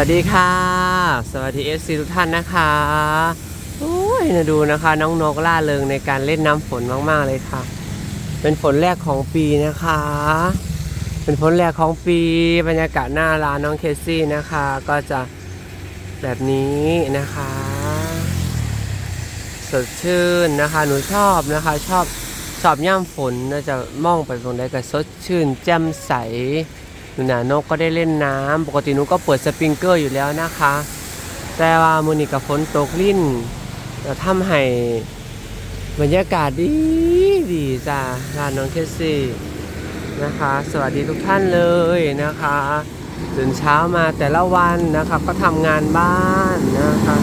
วัสดีค่ะ สวัสดีเอฟซีทุกท่านนะคะโอ้ยนะดูนะคะ น้องนกล่าเริงในการเล่นน้ำฝนมาก ๆ เลยค่ะ เป็นฝนแรกของปีนะคะ เป็นฝนแรกของปีบรรยากาศหน้าร้านน้องเคซี่นะคะ ก็จะแบบนี้นะคะ สดชื่นนะคะ หนูชอบนะคะ ชอบชอบย่ำฝนนะจะมองไปตรงใดก็สดชื่นแจ่มใส หนูนานกก็ได้เล่นน้ำปกติหนูก็เปิดสปริงเกอร์อยู่แล้วนะคะ แต่ว่ามือนี้กับฝนตกลิ่นจะทำให้บรรยากาศดีดีจ้าร้านน้องเคสซี่นะคะ สวัสดีทุกท่านเลยนะคะตื่นเช้ามาแต่ละวันนะคะก็ทำงานบ้านนะคะ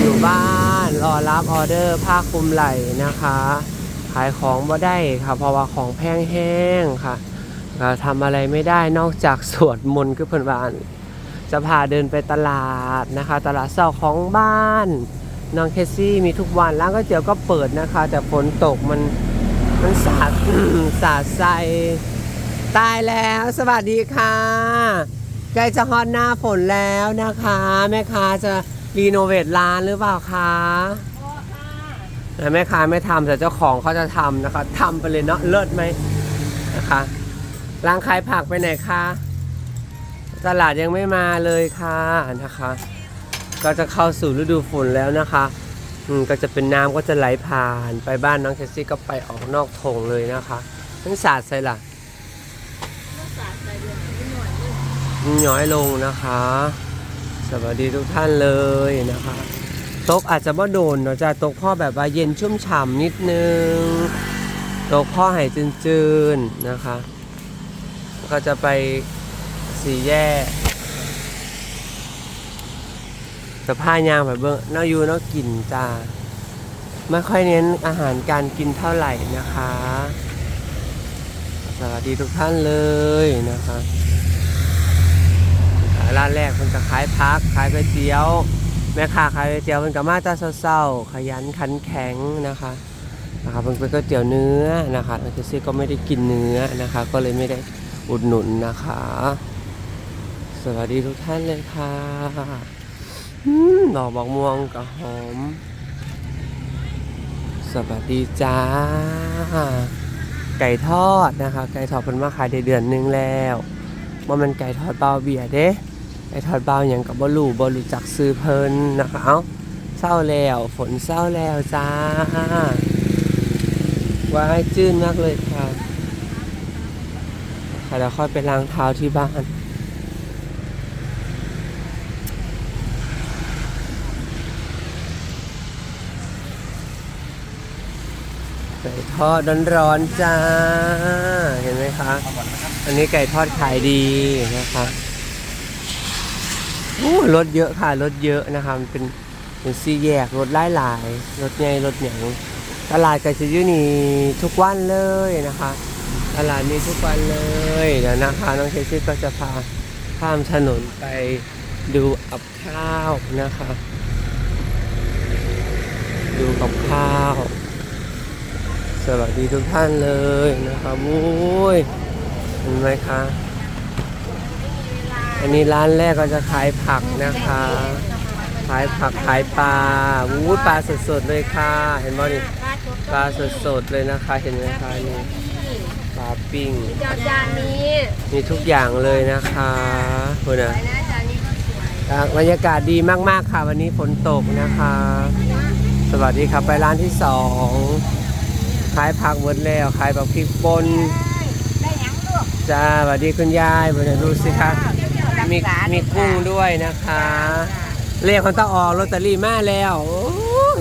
อยู่บ้านรอรับออเดอร์ผ้าคลุมไหล่นะคะ ขายของบ่ได้ค่ะเพราะว่าของแพงแห้งค่ะ ทำอะไรไม่ได้นอกจากสวดมนต์คือเพื่อนบ้านจะพาเดินไปตลาดนะคะ ตลาดเสาของบ้านน้องเคซี่มีทุกวันร้านก๋วยเตี๋ยวก็เปิดนะคะ แต่ฝนตกมันมันสาดสาดใส่ตายแล้วสวัสดีค่ะใกล้จะฮอตหน้าฝนแล้วนะคะ แม่ค้าจะรีโนเวทร้านหรือเปล่าคะแต่แม่ค้าไม่ทำแต่เจ้าของเขาจะทำนะคะทำไปเลยเนาะเลิศไหมนะคะ ร้านขายผักไปไหนคะตลาดยังไม่มาเลยค่ะนะคะ ก็จะเข้าสู่ฤดูฝนแล้วนะคะอืมก็จะเป็นน้ำก็จะไหลผ่านไปบ้านน้องเคสซี่ก็ไปออกนอกถงเลยนะคะทั้งสาดใส่ละย้อยลงนะคะ สวัสดีทุกท่านเลยนะคะตกอาจจะบ่โดนเนาะจะตกพ่อแบบว่าเย็นชุ่มฉ่ำนิดนึงตกพ่อให้จืนๆนะคะ ก็จะไปสี่แยกสะพานยางแบบเบิ้งเนาอยู่เนากินจ้าไม่ค่อยเน้นอาหารการกินเท่าไหร่นะคะ สวัสดีทุกท่านเลยนะคะร้านแรกมันจะขายพักขายก๋วยเตี๋ยว แม่ค้าขายก๋วยเตี๋ยวมันก็มาแตาเศร้าๆขยันขันแข็งนะคะนะคะมันเป็นก๋วยเตี๋ยวเนื้อนะคะแล้วเจสซี่ก็ไม่ได้กินเนื้อนะคะ ก็เลยไม่ได้ อุดหนุนนะคะ สวัสดีทุกท่านเลยค่ะอืมดอกบอกม่วงกับหอม สวัสดีจ้า ไก่ทอดนะคะ ไก่ทอดเป็นมาขายได้เดือนหนึงแล้วว่ามันไก่ทอดเบาเบียร์เด้ไก่ทอดเบาอย่างกับบอลูบอลูจักซื้อเพลินนะคะเอ้าเศร้าแล้วฝนเศร้าแล้วจ้าวายจื้นมากเลยค่ะค่ะ แล้วค่อยไปล้างเท้าที่บ้าน ไก่ทอดร้อนๆจ้า เห็นไหมคะ อันนี้ไก่ทอดขายดีนะคะโอ้รถเยอะค่ะรถเยอะนะคะมันเป็นเป็นสี่แยกรถไล่หลายรถใหญ่รถเหนียวตลาดไก่จะอยู่นี่ทุกวันเลยนะคะ ตลาดมีทุกวันเลยเดี๋ยวนะคะน้องเคซี่ก็จะพาข้ามถนนไปดูกับข้าวนะคะ ดูกับข้าว สวัสดีทุกท่านเลยนะครับโอ้ยเห็นไหมคะอันนี้ร้านแรกก็จะขายผักนะคะ ขายผักขายปลาวู้ปลาสดๆเลยค่ะ เห็นไหมนี่ปลาสดๆเลยนะคะ เห็นไหมคะนี่าปิ้งจอจานนี้มีทุกอย่างเลยนะคะคุณนะไปนะจานนี้ก็สวยอะบรรยากาศดีมากๆค่ะ วันนี้ฝนตกนะคะ สวัสดีครับไปร้านที่สองขายผักหมดแล้วขายแบบพริกป่นได้ยังลูกจ้าสวัสดีคุณยายวันนี้ดูสิคะมีมีกุ้งด้วยนะคะ เรียกคนต้องออกลอตเตอรี่มาแล้วโอ้ย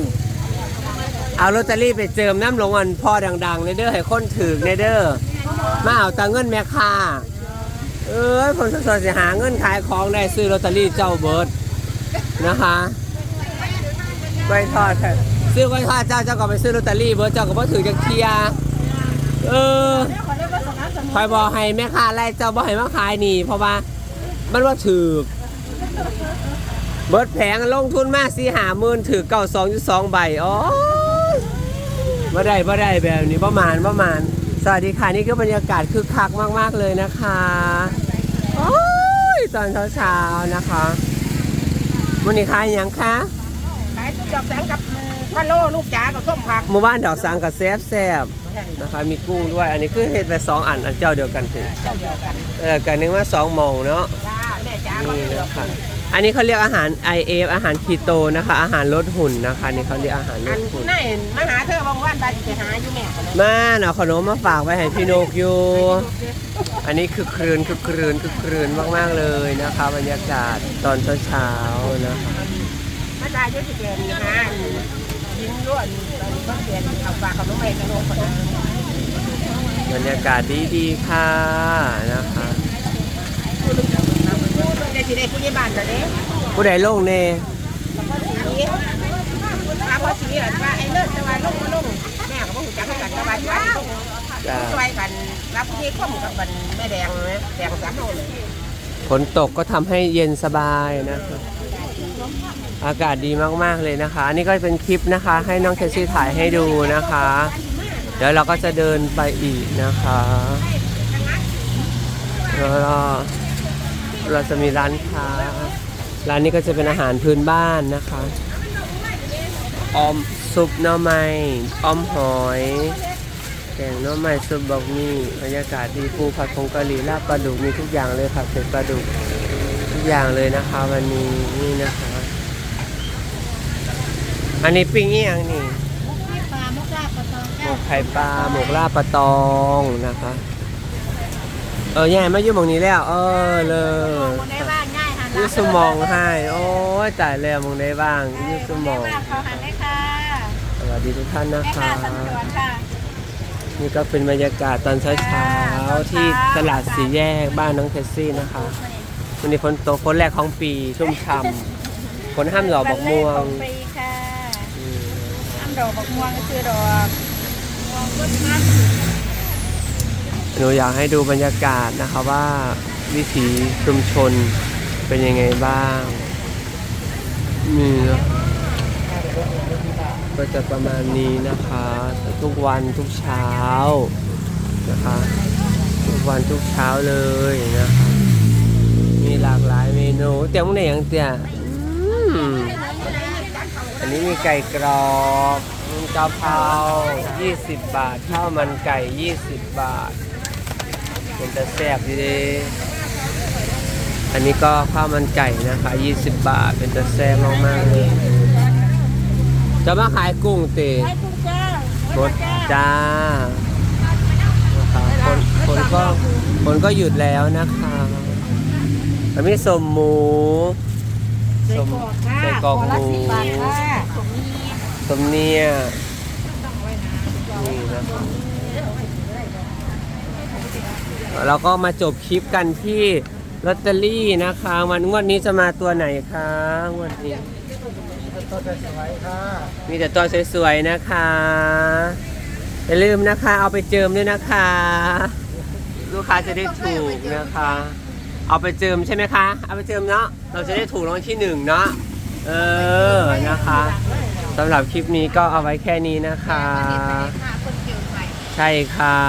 เอาลอตเตอรี่ไปเจิมน้ำลงอันพ่อดังๆในเด้อให้คนถือในเด้อ มาเอาตังเงินแม่ค่าเอ้ยผมสดๆสิหาเงินขายของได้ซื้อลอตเตอรี่เจ้าเบิร์ดนะคะไว้ทอดซื้อไว้ทอดเจ้าเจ้าก็ไปซื้อลอตเตอรี่เบิร์ดเจ้าก็บ่ถือจะเคลียเออคอยบอกให้แม่ค้าไล่เจ้าบอกให้มาขายนี่ เพราะว่ามันว่าถือเบิร์ดแผงลงทุนมากสี่หาหมื่นถือเก้าสองจุดสองใบอ๋อบ่ได้บ่ได้แบบนี้ประมาณประมาณ สวัสดีค่ะนี่คือบรรยากาศคึกคักมาก ๆ เลยนะคะโอ้ยตอนเช้าๆนะคะมันนี่ขายหยังคะขายทุกดอกแสงกับพะโล่ลูกจ๋ากับส้มผักหมู่บ้านดอกสังกับแซบแซบนะคะมีกุ้งด้วย อันนี้คือเห็ดไปสองอันอันเจ้าเดียวกันถึงเจ้าเดียวกันเออกันนึงว่าสองหมองเนาะจ้าแม่จ๋าก็นี่เลือกนะคะ อันนี้เขาเรียกอาหาร IF อาหารคีโตนะคะ อาหารลดหุ่นนะคะนี่เขาเรียกอาหารลอันดหุ่นนั่นมาหาเธอบางวันไปจะหาอยู่แม่ก็เลยมาเอาขนมมาฝากไว้ให้พี่นกอยู่ อันนี้คือครืนคือครืนคือครืนมากๆเลยนะคะบรรยากาศตอนเช้าๆนะคะ มาตายเยอะสิเกนนะฮะยิงล้วนตอนนี้ก็เปลี่ยนเอาฝากกับน้องใหม่กับน้องคนนั้นบรรยากาศดีๆค่ะนะคะ ได้สิได้ผู้ใหญ่บ้านจะเด้ผู้ใดลงเน่สีมาพอสีอะว่าไอ้เลิศจะว่าลงมาลงแม่ก็บ่ฮู้จักกันจะว่าจะว่าลงจ้ะช่วยกันรับที่ข้อมกับบันแม่แดงนะแดงสามโลเลยฝนตกก็ทำให้เย็นสบายนะคะอากาศดีมากๆเลยนะคะ อันนี้ก็เป็นคลิปนะคะ ให้น้องเคซี่ถ่ายให้ดูนะคะ เดี๋ยวเราก็จะเดินไปอีกนะคะแล้วก็ เราจะมีร้านค้า ร้านนี้ก็จะเป็นอาหารพื้นบ้านนะคะออมซุปหน่อไม้ออมหอยแกงหน่อไม้ซุปบอกมี่บรรยากาศดีปูผัดผงกะหรี่ลาบปลาดุกมีทุกอย่างเลยผัดเผ็ดปลาดุกทุกอย่างเลยนะคะวันนี้นี่นะคะ อันนี้ปิ้งอีหยังนี่ที่ปลามุกลาบปลาตองหมกไข่ปลาหมกลาบปลาตองนะคะ เออแย่มาอยู่หมองนี้แล้ว เออเลยคนได้บ้านง่ายหันยูสมองให้ โอ้ยจ่ายแล้วหมองได้บ้างยูสมองเขาหันได้ค่ะสวัสดีทุกท่านนะแม่คะค่ะสันจวนค่ะนี่ก็เป็นบรรยากาศตอนเช้าๆที่ตลาดสีแยกบ้านน้องเทสซี่นะคะวันนี้ฝนตกฝนแรกของปีชุ่มช่ำฝนห้ามหล่อบอกม่วงปีค่ะอืมน้ำดอกบักม่วงก็คือดอกม่วงก็น้ำ หนูอยากให้ดูบรรยากาศนะคะว่าวิถีชุมชนเป็นยังไงบ้างนี่นะก็จะประมาณนี้นะคะ ทุกวันทุกเช้านะคะทุกวันทุกเช้าเลยนะคะมีหลากหลายเมนูเตียวมึงไหนยังเตียอันนี้มีไก่กรอบกะเพรา20 บาทข้าวมันไก่ 20 บาท เป็นตะแซ่บดีเด้อันนี้ก็ข้าวมันไก่นะคะ20 บาท เป็นตะแซ่บมากๆเลย จะมาขายกุ้งเตะให้คุณเจ้ารถจ้านะคะคนคนก็คนก็หยุดแล้วนะคะแล้วมีสมหมูใส่กรอกค่ะใส่กรอกหมูละสิบบาทค่ะผมมีสมเนี่ยนี่นะครับ เราก็มาจบคลิปกันที่ลอตเตอรี่นะคะวันงวดนี้จะมาตัวไหนคะงวดนี้มีแต่ตัวสวยๆนะคะอย่าลืมนะคะเอาไปเจิมด้วยนะคะ ลูกค้าจะได้ถูกนะคะ เอาไปเจิมใช่ไหมคะ เอาไปเจิมเนาะเราจะได้ถูกรางวัลที่หนึ่งเนาะเออนะคะสำหรับคลิปนี้ก็เอาไว้แค่นี้นะคะ ใช่ค่ะ